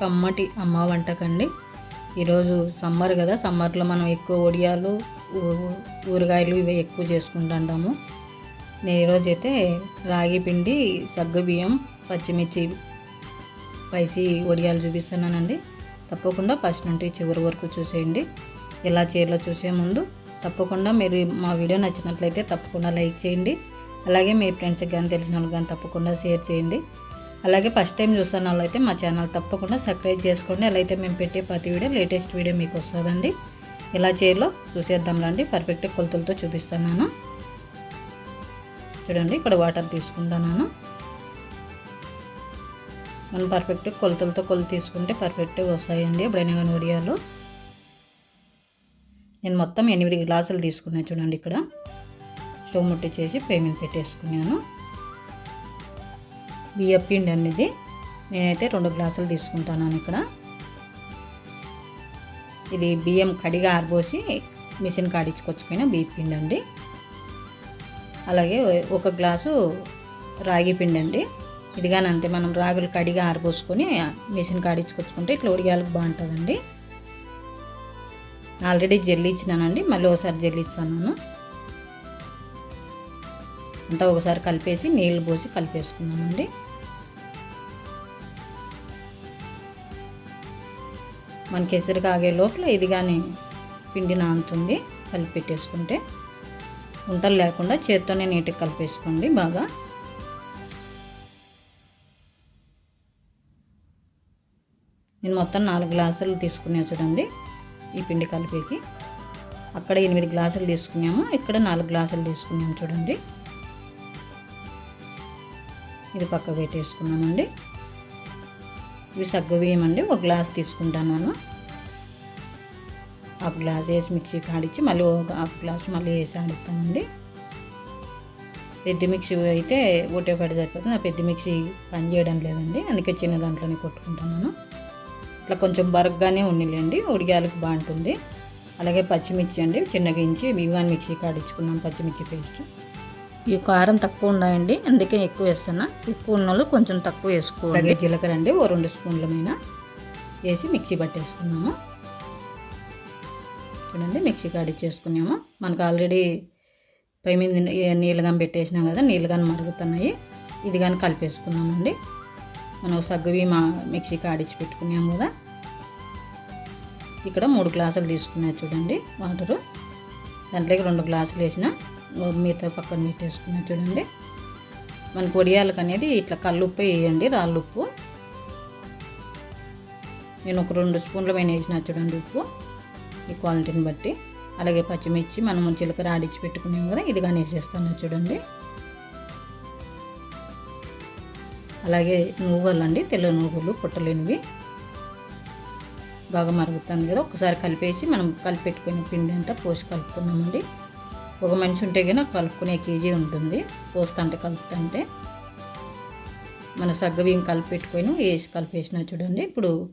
కమ్మటి అమ్మ వంటకండి. ఈరోజు సమ్మర్ కదా సమ్మర్లో మనం ఎక్కువ వడియాలు ఊరగాయలు ఇవి ఎక్కువ చేసుకుంటుంటాము. నేను ఈరోజు అయితే రాగి పిండి సగ్గు బియ్యం పచ్చిమిర్చి స్పైసీ వడియాలు చూపిస్తున్నానండి. తప్పకుండా ఫస్ట్ నుండి చివరి వరకు చూసేయండి. ఎలా చేయాలో చూసే ముందు తప్పకుండా మీరు మా వీడియో నచ్చినట్లయితే తప్పకుండా లైక్ చేయండి. అలాగే మీ ఫ్రెండ్స్కి కానీ తెలిసిన వాళ్ళకి కానీ తప్పకుండా షేర్ చేయండి. అలాగే ఫస్ట్ టైం చూస్తున్న వాళ్ళైతే మా ఛానల్ తప్పకుండా సబ్స్క్రైబ్ చేసుకోండి. అలా అయితే మేము పెట్టే ప్రతి వీడియో లేటెస్ట్ వీడియో మీకు వస్తుందండి. ఎలా చేయాలో చూసేద్దాం రండి. పర్ఫెక్ట్ కొలతలతో చూపిస్తున్నాను. చూడండి ఇక్కడ వాటర్ తీసుకుంటున్నాను. మనం పర్ఫెక్ట్ కొలతలతో కొలు తీసుకుంటే పర్ఫెక్ట్గా వస్తాయండి. ఎప్పుడైనా కానీ వడియాలు నేను మొత్తం ఎనిమిది గ్లాసులు తీసుకున్నాను చూడండి ఇక్కడ. స్టవ్ ముట్టించేసి పేమెంట్ పెట్టేసుకున్నాను. బియ్య పిండి అనేది నేనైతే రెండు గ్లాసులు తీసుకుంటాను ఇక్కడ. ఇది బియ్యం కడిగా ఆరబోసి మిషన్ కాడించుకొచ్చుకున్న బియ్యపిండి అండి. అలాగే ఒక గ్లాసు రాగి పిండి అండి. ఇది కానీ అంతే మనం రాగులు కడిగా ఆరబోసుకొని మిషన్ కాడించుకొచ్చుకుంటే ఇట్లా ఉడిగాలకు బాగుంటుందండి. ఆల్రెడీ జల్లిచ్చినానండి మళ్ళీ ఒకసారి జల్లిస్తాను అంతా ఒకసారి కలిపేసి నీళ్ళు పోసి కలిపేసుకున్నామండి మనకి ఎసరు కాగే లోపల ఇది కానీ పిండి నానుతుంది కలిపి పెట్టేసుకుంటే. ఉంటలు లేకుండా చేత్తోనే నీట్గా కలిపేసుకోండి బాగా. నేను మొత్తం నాలుగు గ్లాసులు తీసుకునే చూడండి ఈ పిండి కలిపేకి. అక్కడ ఎనిమిది గ్లాసులు తీసుకున్నాము ఇక్కడ నాలుగు గ్లాసులు తీసుకున్నాము చూడండి. ఇది పక్క పెట్టేసుకున్నానండి. ఇవి సగ్గు బియ్యమండి ఒక గ్లాస్ తీసుకుంటాను హాఫ్ గ్లాస్ వేసి మిక్సీ కాడిచ్చి మళ్ళీ ఒక హాఫ్ గ్లాస్ మళ్ళీ వేసి ఆడిస్తామండి పెద్ద మిక్సీ అయితే ఒకటే పడి సరిపోతుంది. ఆ పెద్ద మిక్సీ పని చేయడం లేదండి. అందుకే చిన్న దాంట్లోనే కొట్టుకుంటున్నాను ఇట్లా కొంచెం బరగ్గానే ఉండిలేండి ఉడిగాలకు బాగుంటుంది. అలాగే పచ్చిమిర్చి అండి. చిన్నగించి బియ్యాన్ని మిక్సీ కాడించుకున్నాం పచ్చిమిర్చి పేస్ట్. ఈ కారం తక్కువ ఉన్నాయండి అందుకే ఎక్కువ వేస్తున్నా. ఎక్కువ ఉన్న వాళ్ళు కొంచెం తక్కువ వేసుకోండి. జీలకర్ర అండి ఓ రెండు స్పూన్ల మీద వేసి మిక్సీ పట్టేసుకున్నాము. చూడండి మిక్సీ కాడిచ్చేసుకున్నాము మనకు ఆల్రెడీ పై మీద నీళ్ళు కానీ పెట్టేసినాం కదా నీళ్ళు కానీ మరుగుతున్నాయి. ఇది కానీ కలిపేసుకున్నామండి. మనం సగ్గువి మా మిక్సీ కాడిచ్చి పెట్టుకున్నాం కదా. ఇక్కడ మూడు గ్లాసులు తీసుకున్నా చూడండి వాటరు. దాంట్లోకి రెండు గ్లాసులు వేసిన మిగతా పక్కన పెట్టేసుకున్నా చూడండి. మనకు వడియాలకు అనేది ఇట్లా కల్లుప్పు వేయండి రాళ్ళుప్పు. నేను ఒక రెండు స్పూన్ల పైన వేసిన చూడండి ఉప్పు ఈ క్వాలిటీని బట్టి. అలాగే పచ్చిమిర్చి మనం జీలకర్ర ఆడిచ్చి పెట్టుకున్నాం కదా ఇది కానీ వేసేస్తాను చూడండి. అలాగే నువ్వులు అండి తెల్ల నువ్వులు పుట్టలేనివి. బాగా మరుగుతుంది కదా ఒకసారి కలిపేసి మనం కలిపెట్టుకుని పిండి అంతా పోసి కలుపుకున్నామండి ఒక మనిషి ఉంటే కనుక కలుపుకునే కేజీ ఉంటుంది. పోస్తుంటే కలుపుతుంటే మన సగ్గబియ్యం కలిపెట్టుకొని వేసి కలిపేసిన చూడండి. ఇప్పుడు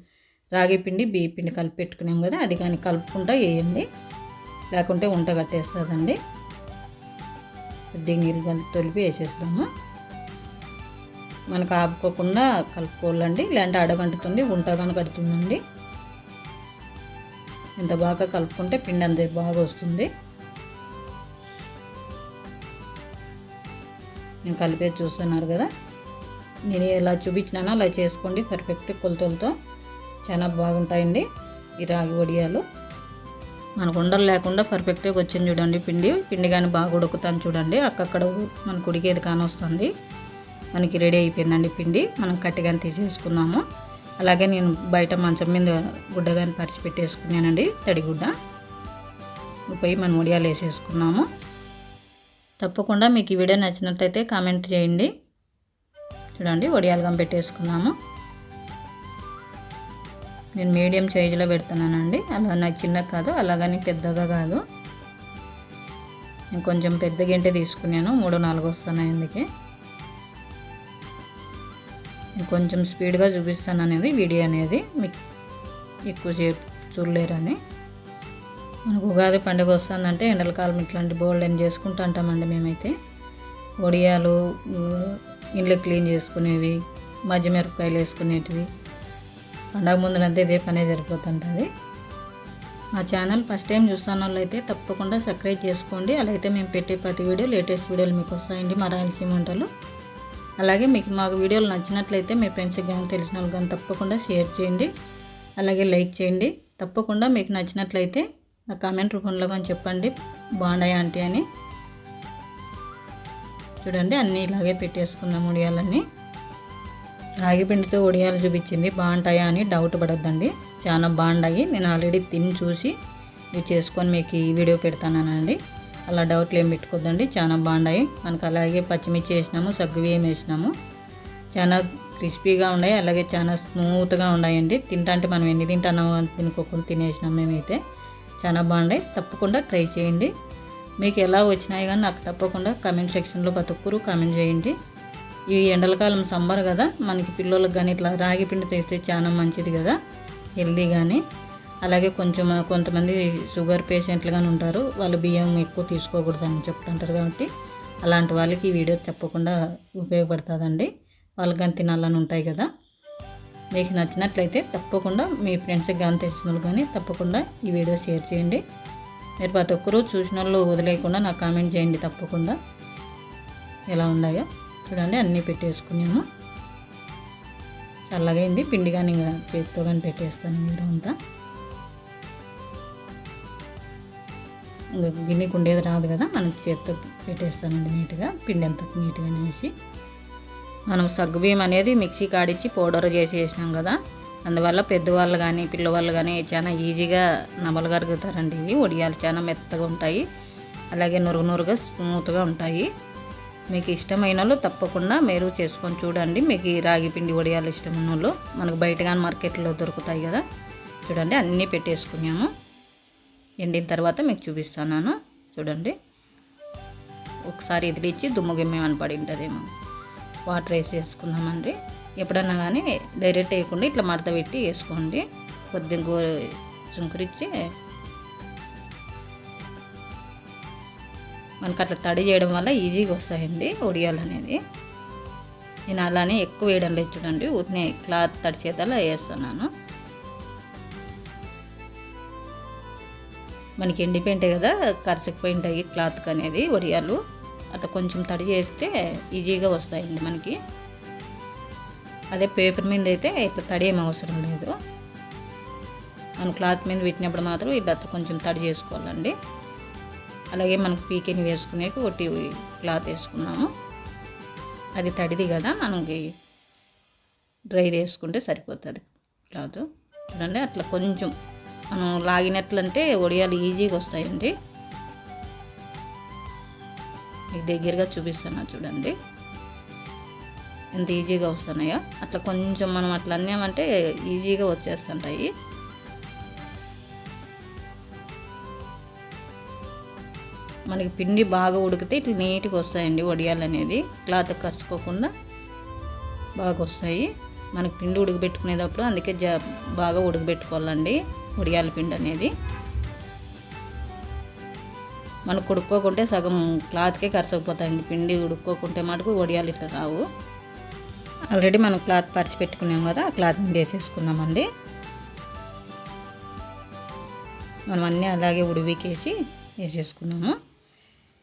రాగి పిండి బియ్య పిండి కలిపెట్టుకున్నాం కదా అది కానీ కలుపుకుంటా వేయండి. లేకుంటే ఉంట కట్టేస్తుందండి. కొద్దిగా నీళ్ళు కలిపి తొలిపి వేసేస్తాము. మనకు ఆపుకోకుండా కలుపుకోవాలండి. లేదంటే అడగంటుతుంది ఉంట కానీ కడుతుందండి. ఇంత బాగా కలుపుకుంటే పిండి అంత బాగా వస్తుంది. నేను కలిపేది చూస్తున్నారు కదా. నేను ఎలా చూపించినానో అలా చేసుకోండి. పర్ఫెక్ట్ కొలతలతో. చాలా బాగుంటాయండి ఈ రాగి వడియాలు. మనకు ఉండలు లేకుండా పర్ఫెక్ట్గా వచ్చింది చూడండి పిండి. పిండి కానీ బాగా ఉడుకుతాను చూడండి. అక్కక్కడ మనకు ఉడికేది కానొస్తుంది మనకి రెడీ అయిపోయిందండి పిండి. మనం కట్టిగాని తీసేసుకున్నాము అలాగే నేను బయట మంచం మీద గుడ్డ కానీ పరిచి పెట్టేసుకున్నానండి. తడిగుడ్డ. పోయి మనం ఉడియాలు వేసేసుకున్నాము తప్పకుండా మీకు ఈ వీడియో నచ్చినట్లయితే కామెంట్ చేయండి. చూడండి ఒడియాలుగా పెట్టేసుకున్నాము. నేను మీడియం సైజులో పెడుతున్నానండి. అలా నాకు చిన్న కాదు అలాగని పెద్దగా కాదు. నేను కొంచెం పెద్ద గంటే తీసుకున్నాను మూడు నాలుగు వస్తున్నాయి అందుకే. నేను కొంచెం స్పీడ్గా చూపిస్తాను అనేది వీడియో అనేది. మీకు ఎక్కువసేపు చూడలేరని. మనకు ఉగాది పండుగ వస్తుందంటే ఎండల కాలం ఇట్లాంటి బోల్డ్ అని చేసుకుంటూ ఉంటామండి మేమైతే. వడియాలు ఇండ్లు క్లీన్ చేసుకునేవి మధ్య మిరపకాయలు వేసుకునేటివి. పండగ ముందునంతా ఇదే పనే సరిపోతుంటుంది మా ఛానల్ ఫస్ట్ టైం చూస్తున్న వాళ్ళు అయితే తప్పకుండా సబ్స్క్రైబ్ చేసుకోండి. అలాగైతే మేము పెట్టే ప్రతి వీడియో లేటెస్ట్ వీడియోలు మీకు వస్తాయండి మా రాయలసీమ వంటలు. అలాగే మీకు మాకు వీడియోలు నచ్చినట్లయితే మీ ఫ్రెండ్స్కి కానీ తెలిసిన వాళ్ళు కానీ తప్పకుండా షేర్ చేయండి. అలాగే లైక్ చేయండి. తప్పకుండా మీకు నచ్చినట్లయితే నా కామెంట్ రూపంలో కానీ చెప్పండి. బాగున్నాయి ఆంటీ అని. చూడండి అన్నీ ఇలాగే పెట్టేసుకుందాం ఉడియాలన్నీ. రాగి పిండితో ఉడియాలు చూపించింది. బాగుంటాయా అని డౌట్ పడొద్దండి. చాలా బాగుంటాయి నేను ఆల్రెడీ తిని చూసి ఇవి చేసుకొని మీకు ఈ వీడియో పెడతానండి అలా డౌట్లు ఏం పెట్టుకోద్దండి. చాలా బాగున్నాయి. మనకు అలాగే పచ్చిమిర్చి వేసినాము సగ్గుబియ్యం వేసినాము. చాలా క్రిస్పీగా ఉన్నాయి. అలాగే చాలా స్మూత్గా ఉన్నాయండి. తింటా మనం ఎన్ని తింటున్నాము అని తినుకోకుండా తినేసినాం మేమైతే. చాలా బాగున్నాయి. తప్పకుండా ట్రై చేయండి. మీకు ఎలా వచ్చినాయి కానీ నాకు తప్పకుండా కామెంట్ సెక్షన్లో బతుక్కురు కామెంట్ చేయండి. ఈ ఎండలకాలం సమ్మర్ కదా మనకి పిల్లలకు కానీ ఇట్లా రాగి పిండి తెస్తే చాలా మంచిది కదా హెల్దీ కానీ అలాగే కొంచెం కొంతమంది షుగర్ పేషెంట్లు కానీ ఉంటారు వాళ్ళు బియ్యం ఎక్కువ తీసుకోకూడదని చెప్తుంటారు కాబట్టి అలాంటి వాళ్ళకి ఈ వీడియో తప్పకుండా ఉపయోగపడుతుందండి. వాళ్ళకి కానీ తినాలని ఉంటాయి కదా. మీకు నచ్చినట్లయితే తప్పకుండా మీ ఫ్రెండ్స్కి కానీ తెలిసిన వాళ్ళు కానీ తప్పకుండా ఈ వీడియో షేర్ చేయండి. మీరు ప్రతి ఒక్కరూ చూసిన వాళ్ళు వదిలేయకుండా నాకు కామెంట్ చేయండి తప్పకుండా. ఎలా ఉన్నాయో చూడండి అన్నీ పెట్టేసుకున్నాము చల్లగైంది పిండి కానీ ఇంకా చేతితో కానీ పెట్టేస్తాను మీరు అంతా. ఇంకా గిన్నెకి ఉండేది రాదు కదా మనం చేతితో పెట్టేస్తానండి నీట్గా పిండి అంత నీట్గా వేసి. మనం సగ్గుబియ్యం అనేది మిక్సీ కాడిచ్చి పౌడర్ చేసి వేసినాం కదా. అందువల్ల పెద్దవాళ్ళు కానీ పిల్లవాళ్ళు కానీ చాలా ఈజీగా నమలగలుగుతారండి ఇవి. వడియాలు చాలా మెత్తగా ఉంటాయి. అలాగే నురుగు నురుగా స్మూత్గా ఉంటాయి. మీకు ఇష్టమైన వాళ్ళు తప్పకుండా మీరు చేసుకొని చూడండి. మీకు ఈ రాగి పిండి వడియాలు ఇష్టమైన వాళ్ళు మనకు బయట కానీ మార్కెట్లో దొరుకుతాయి కదా. చూడండి అన్నీ పెట్టేసుకున్నాము. ఎండిన తర్వాత మీకు చూపిస్తాను చూడండి. ఒకసారి ఇదిలిచ్చి దుమ్ముగిమ్మేమని పడి ఉంటుందేమో వాటర్ వేసి వేసుకుందామండి ఎప్పుడన్నా కానీ డైరెక్ట్ వేయకుండా ఇట్లా మడత పెట్టి వేసుకోండి. కొద్దిగా గో చుంకరిచ్చి మనకు అట్లా తడి చేయడం వల్ల ఈజీగా వస్తాయండి ఒడియాలు అనేది నేను అలానే ఎక్కువ వేయడం లేదు చూడండి ఊరినే క్లాత్ తడి చేతలా వేస్తున్నాను. మనకి ఎండిపోయింటాయి కదా కరసకపోయింటాయి క్లాత్ అనేది ఒడియాలు. అట్లా కొంచెం తడి చేస్తే ఈజీగా వస్తాయండి మనకి. అదే పేపర్ మీద అయితే ఇట్లా తడి ఏం అవసరం లేదు. మనం క్లాత్ మీద పెట్టినప్పుడు మాత్రం ఇట్లా కొంచెం తడి చేసుకోవాలండి. అలాగే మనకు పీకెని వేసుకునే ఒకటి క్లాత్ వేసుకున్నాము. అది తడిది కదా మనకి డ్రై వేసుకుంటే సరిపోతుంది క్లాత్. చూడండి అట్లా కొంచెం మనం లాగినట్లంటే ఒడియాలు ఈజీగా వస్తాయండి. మీకు దగ్గరగా చూపిస్తున్నా చూడండి. ఎంత ఈజీగా వస్తున్నాయో. అట్లా కొంచెం మనం అట్లా అన్నామంటే ఈజీగా వచ్చేస్తుంటాయి. మనకి పిండి బాగా ఉడికితే ఇట్లా నీట్గా వస్తాయండి వడియాలు అనేది క్లాత్ కరుచుకోకుండా బాగా వస్తాయి. మనకి పిండి ఉడకబెట్టుకునేటప్పుడు అందుకే జా బాగా ఉడకబెట్టుకోవాలండి వడియాల పిండి అనేది. మనకు ఉడుక్కోకుంటే సగం క్లాత్కే కరసకపోతాయండి. పిండి ఉడుక్కోకుంటే మటుకు వడియాలు ఇట్లా రావు. ఆల్రెడీ మనం క్లాత్ పరిచి పెట్టుకున్నాం కదా ఆ క్లాత్ వేసేసుకుందామండి మనం అన్నీ అలాగే ఉడివికేసి వేసేసుకుందాము.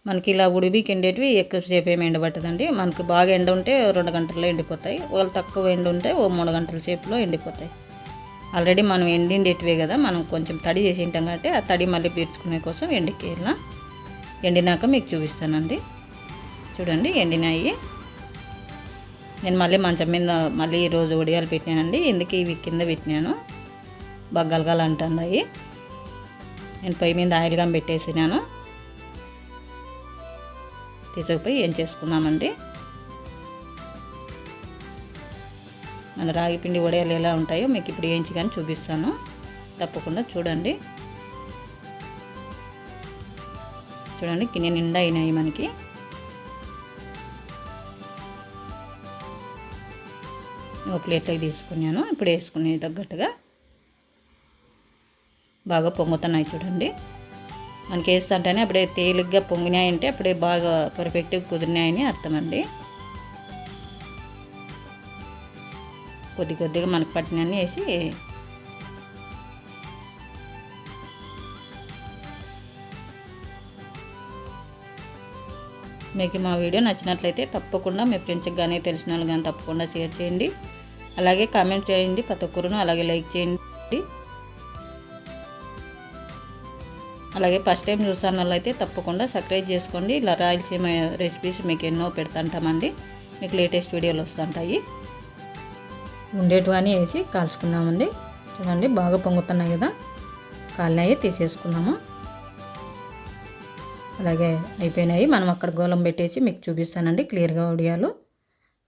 మనకి ఇలా ఉడివికి ఎండేటివి ఎక్కువసేపు ఏమి ఎండబట్టదండి. మనకి బాగా ఎండ ఉంటే రెండు గంటల్లో ఎండిపోతాయి. ఒకవేళ తక్కువ ఎండ ఉంటే ఓ మూడు గంటల సేపులో ఎండిపోతాయి. ఆల్రెడీ మనం ఎండిండేటివే కదా మనం కొంచెం తడి చేసి ఉంటాం కాబట్టి ఆ తడి మళ్ళీ పీల్చుకునే కోసం ఎండికి వెళ్ళాం ఎండినాక మీకు చూపిస్తానండి. చూడండి ఎండినాయి. నేను మళ్ళీ మంచం మీద మళ్ళీ ఈరోజు ఉడియాలు పెట్టినానండి. ఎందుకు ఇవి కింద పెట్టినాను? బగ్గలగాలు అంటున్నాయి నేను పొయ్యి మీద ఆయిల్గా పెట్టేసినాను. తీసుకుపోయి ఏం చేసుకున్నామండి? మన రాగి పిండి వడియాలు ఎలా ఉంటాయో మీకు ఇప్పుడు ఏంచి కానీ చూపిస్తాను. తప్పకుండా చూడండి. చూడండి గిన్నె నిండా అయినాయి మనకి. ఒక ప్లేట్లోకి తీసుకున్నాను ఇప్పుడు వేసుకునే తగ్గట్టుగా. బాగా పొంగుతున్నాయి చూడండి. మనకి వేస్తుంటేనే అప్పుడే తేలిగ్గా పొంగినాయంటే అప్పుడే బాగా పర్ఫెక్ట్గా కుదిరినాయని అర్థమండి. కొద్ది కొద్దిగా మనకు పట్టినన్ని వేసి మీకు మా వీడియో నచ్చినట్లయితే తప్పకుండా మీ ఫ్రెండ్స్కి కానీ తెలిసిన వాళ్ళు కానీ తప్పకుండా షేర్ చేయండి. అలాగే కామెంట్ చేయండి ప్రతి ఒక్కరును అలాగే లైక్ చేయండి. అలాగే ఫస్ట్ టైం చూసాను వాళ్ళైతే తప్పకుండా సబ్స్క్రైబ్ చేసుకోండి. ఇలా రాయలసీమ రెసిపీస్ మీకు ఎన్నో పెడుతుంటామండి. మీకు లేటెస్ట్ వీడియోలు వస్తుంటాయి. ఉండేటివన్నీ వేసి కాల్చుకున్నామండి చూడండి బాగా పొంగుతున్నాయి కదా. కాలినాయి తీసేసుకున్నాము. అలాగే అయిపోయినాయి. మనం అక్కడ గోళం పెట్టేసి మీకు చూపిస్తానండి క్లియర్గా వడియాలు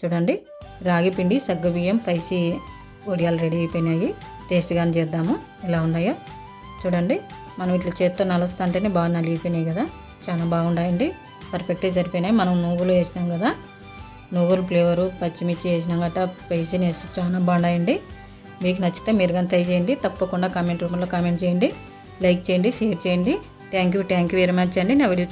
చూడండి రాగి పిండి సగ్గుబియ్యం పైసి వడియాలు రెడీ అయిపోయినాయి. టేస్ట్గానే చేద్దాము. ఎలా ఉన్నాయో చూడండి. మనం ఇట్లా చేత్తో నలుస్తుంటేనే బాగా నలిగిపోయినాయి కదా. చాలా బాగున్నాయండి పర్ఫెక్ట్గా సరిపోయినాయి. మనం నువ్వులు వేసినాం కదా. నూగులు ఫ్లేవరు పచ్చిమిర్చి వేసినాం గట్ట పైసీని వేసి చాలా బాగున్నాయండి మీకు నచ్చితే మీరు కానీ ట్రై చేయండి. తప్పకుండా కామెంట్ రూపంలో కామెంట్ చేయండి. లైక్ చేయండి షేర్ చేయండి. Thank you thank you very much అండి నా వీడియో